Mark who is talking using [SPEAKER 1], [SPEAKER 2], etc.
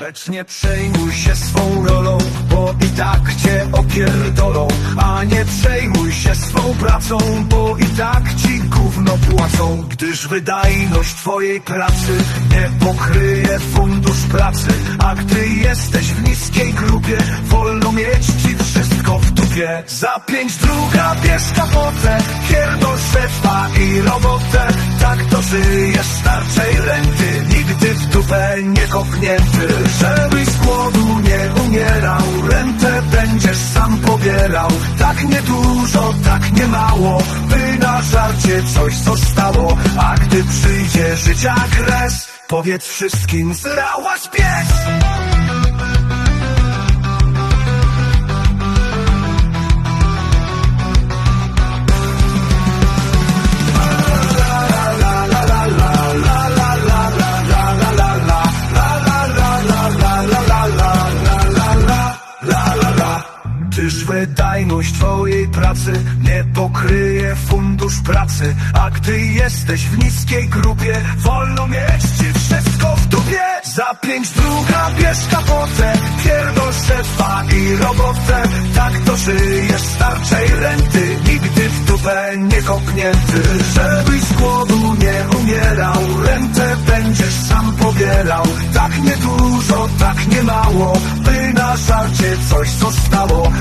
[SPEAKER 1] Lecz nie przejmuj się swą rolą, bo i tak cię opierdolą A nie przejmuj się swą pracą, bo i tak ci gówno płacą Gdyż wydajność twojej pracy nie pokryje fundusz pracy A gdy jesteś w niskiej grupie, wolno mieć ci wszystko w dupie. Za pięć druga bierz kapotę, pierdol szefa kopnięty Żebyś z głodu nie umierał, rentę będziesz sam pobierał. Tak niedużo, tak nie mało, by na żarcie coś zostało. A gdy przyjdzie życia kres, powiedz wszystkim zrałaś pies Tyż wydajność twojej pracy nie pokryje fundusz pracy A gdy jesteś w niskiej grupie, wolno mieć ci wszystko w dupie. Za pięć druga bierz kapotę, pierdol szefa i robotę. Tak to żyjesz starczej renty, nigdy w dupę nie kopnięty Żebyś z głodu nie umierał, rentę będziesz sam pobierał. Tak niedużo, tak nie mało, by na żarcie coś zostało